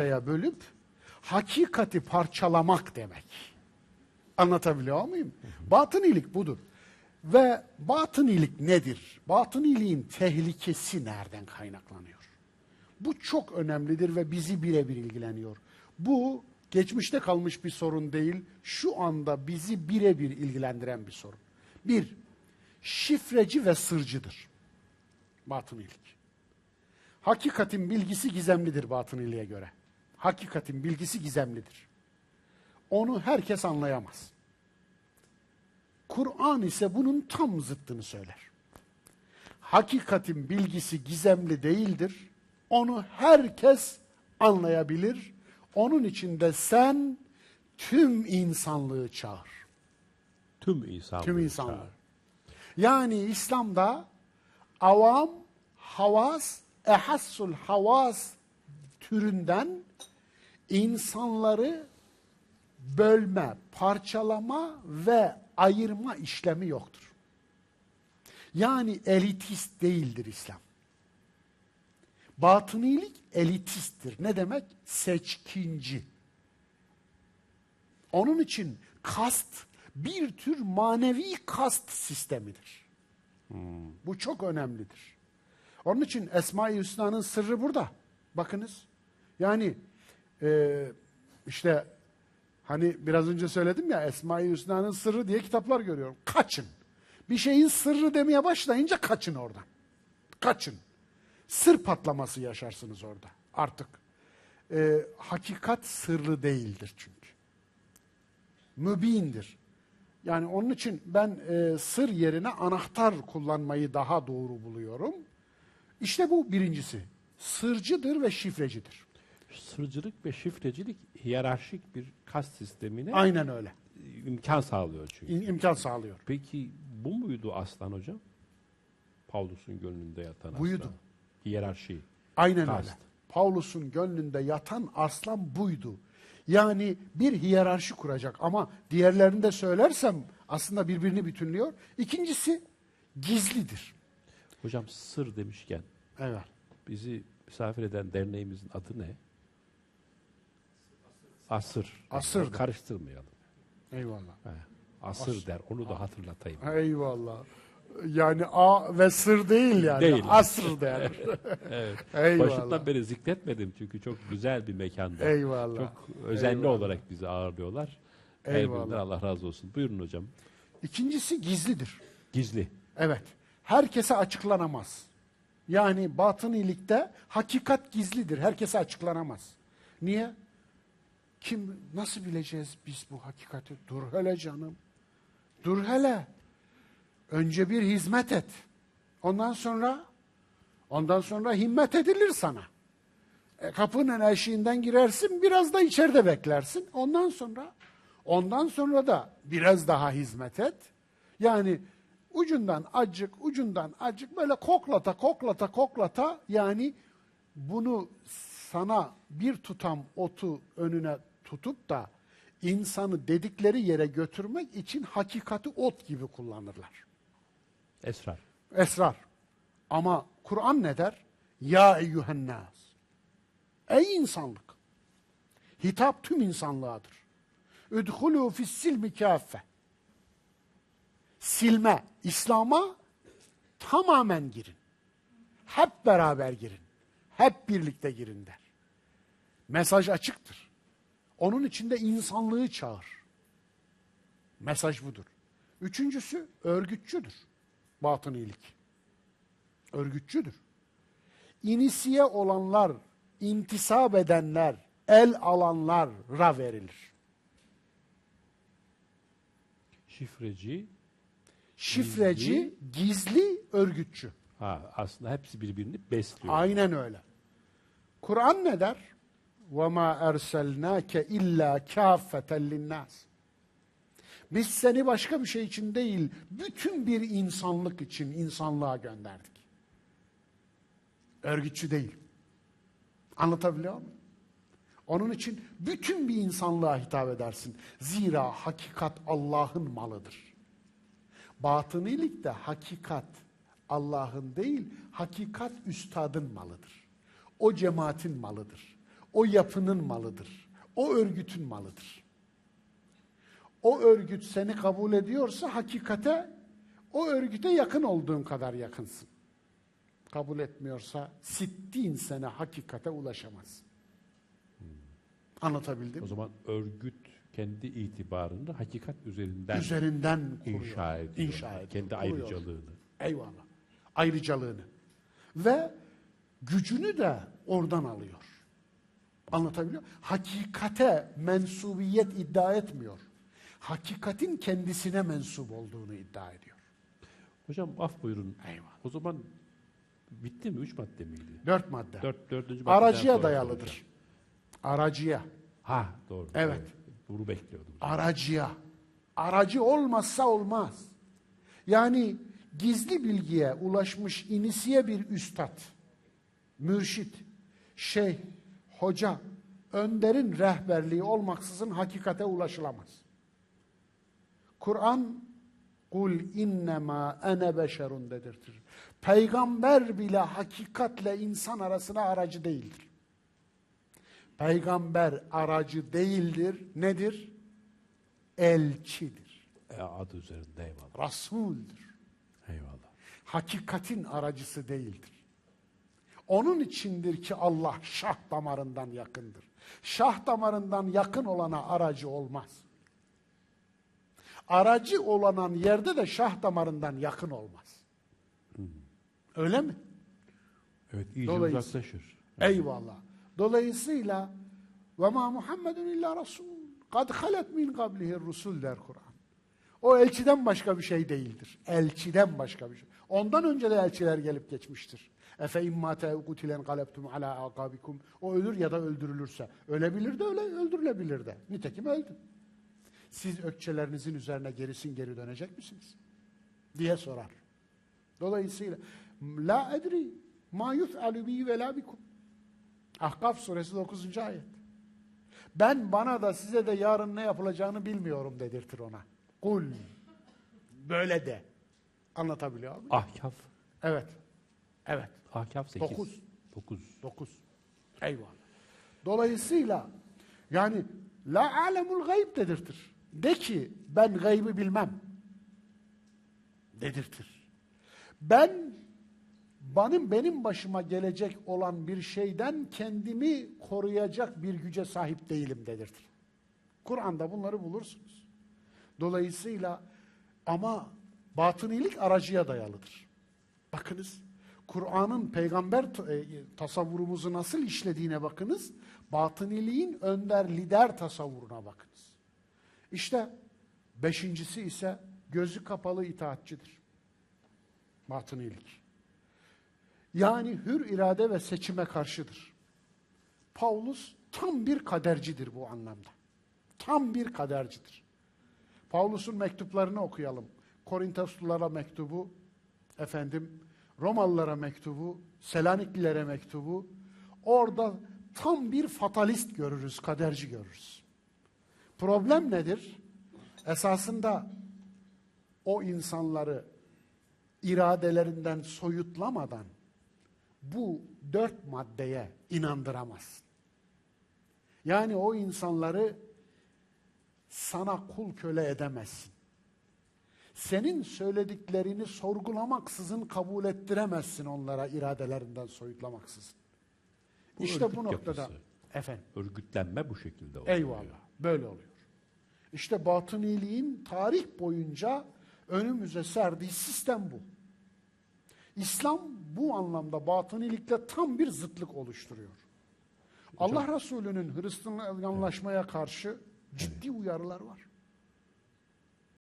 parçaya bölüp hakikati parçalamak demek. Anlatabiliyor muyum? Batınilik budur. Ve batınilik nedir? Batıniliğin tehlikesi nereden kaynaklanıyor? Bu çok önemlidir ve bizi birebir ilgileniyor. Bu geçmişte kalmış bir sorun değil, şu anda bizi birebir ilgilendiren bir sorun. Bir, şifreci ve sırcıdır. Batınilik. Hakikatin bilgisi gizemlidir batıniliğe göre. Hakikatin bilgisi gizemlidir. Onu herkes anlayamaz. Kur'an ise bunun tam zıttını söyler. Hakikatin bilgisi gizemli değildir. Onu herkes anlayabilir. Onun için de sen tüm insanlığı çağır. Tüm insanlığı. Tüm insanlığı. çağır. Yani İslam'da avam, havas, ehassul havas türünden insanları bölme, parçalama ve ayırma işlemi yoktur. Yani elitist değildir İslam. Batınilik elitisttir. Ne demek? Seçkinci. Onun için kast bir tür manevi kast sistemidir. Bu çok önemlidir. Onun için Esma-i Hüsna'nın sırrı burada. Bakınız. Yani e, işte hani biraz önce söyledim ya Esma-i Hüsna'nın sırrı diye kitaplar görüyorum. Kaçın. Bir şeyin sırrı demeye başlayınca kaçın oradan. Kaçın. Sır patlaması yaşarsınız orada artık. E, hakikat sırrı değildir çünkü. Mübindir. Yani onun için ben e, sır yerine anahtar kullanmayı daha doğru buluyorum. İşte bu birincisi. Sırcıdır ve şifrecidir. Sırcılık ve şifrecilik hiyerarşik bir kast sistemine Aynen öyle. imkan sağlıyor çünkü. İm- imkan sağlıyor. Peki bu muydu aslan hocam? Paulus'un gönlünde yatan Buydu. aslan. Hiyerarşi. Aynen Kast. öyle. Paulus'un gönlünde yatan aslan buydu. Yani bir hiyerarşi kuracak ama diğerlerini de söylersem aslında birbirini bütünlüyor. İkincisi gizlidir. Hocam sır demişken Evet. bizi misafir eden derneğimizin adı ne? Asır. Asır'dır. Karıştırmayalım. Eyvallah. He, Asır der. Onu da hatırlatayım. Eyvallah. Yani A ve sır değil yani. Değil. Asr der. evet. Eyvallah. Başından beri zikretmedim çünkü çok güzel bir mekanda. Eyvallah. Çok özenli Eyvallah. olarak bizi ağırlıyorlar. Eyvallah. Allah razı olsun. Buyurun hocam. İkincisi gizlidir. Gizli. Evet. Herkese açıklanamaz. Yani batın iyilikte hakikat gizlidir. Herkese açıklanamaz. Niye? Kim, nasıl bileceğiz biz bu hakikati? Dur hele canım. Dur hele. Önce bir hizmet et. Ondan sonra ondan sonra himmet edilir sana. E, kapının eşiğinden girersin, biraz da içeride beklersin. Ondan sonra ondan sonra da biraz daha hizmet et. Yani ucundan acık, ucundan acık böyle koklata, koklata, koklata yani bunu sana bir tutam otu önüne tutup da insanı dedikleri yere götürmek için hakikati ot gibi kullanırlar. Esrar. Esrar. Ama Kur'an ne der? Ya eyyühennâs. Ey insanlık. Hitap tüm insanlığadır. Üdhulû fissilmi kâffe. Silme, İslam'a tamamen girin. Hep beraber girin. Hep birlikte girin der. Mesaj açıktır. Onun içinde insanlığı çağır. Mesaj budur. Üçüncüsü örgütçüdür. Batın iyilik. Örgütçüdür. İnisiye olanlar, intisap edenler, el alanlara verilir. Şifreci. Şifreci, gizli, örgütçü. Ha, aslında hepsi birbirini besliyor. Aynen öyle. Kur'an ne der? وَمَا اَرْسَلْنَاكَ اِلَّا كَافَّةً لِلنَّاسِ Biz seni başka bir şey için değil, bütün bir insanlık için insanlığa gönderdik. Örgütçü değil. Anlatabiliyor muyum? Onun için bütün bir insanlığa hitap edersin. Zira hakikat Allah'ın malıdır. Batınilikte hakikat Allah'ın değil, hakikat üstadın malıdır. O cemaatin malıdır. o yapının malıdır. O örgütün malıdır. O örgüt seni kabul ediyorsa hakikate o örgüte yakın olduğun kadar yakınsın. Kabul etmiyorsa sittin sene hakikate ulaşamazsın. Anlatabildim O zaman örgüt kendi itibarını hakikat üzerinden Üzerinden kuruyor. inşa ediyor. İnşa ediyor, Kendi kuruyor. ayrıcalığını. Eyvallah. Ayrıcalığını. Ve gücünü de oradan alıyor. Anlatabiliyor muyum? Hakikate mensubiyet iddia etmiyor. Hakikatin kendisine mensup olduğunu iddia ediyor. Hocam af buyurun. Eyvallah. O zaman bitti mi? Üç madde miydi? Dört madde. Dört, dördüncü maddeden Aracıya dayalıdır. Aracıya. Ha doğru. Evet. Bunu bekliyordum. Aracıya. Aracı olmazsa olmaz. Yani gizli bilgiye ulaşmış inisiye bir üstad, mürşit, şeyh, hoca, önderin rehberliği olmaksızın hakikate ulaşılamaz. Kur'an kul innema ene beşerun dedirtir. Peygamber bile hakikatle insan arasına aracı değildir. Peygamber aracı değildir. Nedir? Elçidir. E, adı üzerinde eyvallah. Rasuldür. Eyvallah. Hakikatin aracısı değildir. Onun içindir ki Allah şah damarından yakındır. Şah damarından yakın olana aracı olmaz. Aracı olanan yerde de şah damarından yakın olmaz. Öyle mi? Evet iyice uzaklaşır. Eyvallah. Dolayısıyla ve ma Muhammedun illa rasul. Kad halet min qablihi rusul der Kur'an. O elçiden başka bir şey değildir. Elçiden başka bir şey. Ondan önce de elçiler gelip geçmiştir. Efe imma te'ukutilen galebtum ala akabikum. O ölür ya da öldürülürse. Ölebilir de öyle öldürülebilir de. Nitekim öldü. Siz ökçelerinizin üzerine gerisin geri dönecek misiniz? Diye sorar. Dolayısıyla la edri ma yuf'alu bi ve la bikum. Ahkaf suresi 9. ayet. Ben bana da size de yarın ne yapılacağını bilmiyorum dedirtir ona. Kul. Böyle de. Anlatabiliyor muyum? Ahkaf. Evet. Evet. Ahkaf 8. Dokuz. 9. 9. Eyvallah. Dolayısıyla yani la alemul gayb dedirtir. De ki ben gaybı bilmem. Dedirtir. Ben benim benim başıma gelecek olan bir şeyden kendimi koruyacak bir güce sahip değilim dedirtir. Kur'an'da bunları bulursunuz. Dolayısıyla ama batınilik aracıya dayalıdır. Bakınız Kur'an'ın peygamber e, tasavvurumuzu nasıl işlediğine bakınız. Batıniliğin önder lider tasavvuruna bakınız. İşte beşincisi ise gözü kapalı itaatçidir. Batınilik. Yani hür irade ve seçime karşıdır. Paulus tam bir kadercidir bu anlamda. Tam bir kadercidir. Paulus'un mektuplarını okuyalım. Korintoslulara mektubu, efendim Romalılara mektubu, Selaniklilere mektubu. Orada tam bir fatalist görürüz, kaderci görürüz. Problem nedir? Esasında o insanları iradelerinden soyutlamadan bu dört maddeye inandıramazsın. Yani o insanları sana kul köle edemezsin. Senin söylediklerini sorgulamaksızın kabul ettiremezsin onlara iradelerinden soyutlamaksızın. Bu işte bu noktada yapısı. efendim Örgütlenme bu şekilde oluyor. eyvallah böyle oluyor. İşte batıniliğin tarih boyunca önümüze serdiği sistem bu. İslam bu anlamda batınilikle tam bir zıtlık oluşturuyor. Allah Resulü'nün Hristiyanlaşmaya karşı ciddi uyarılar var.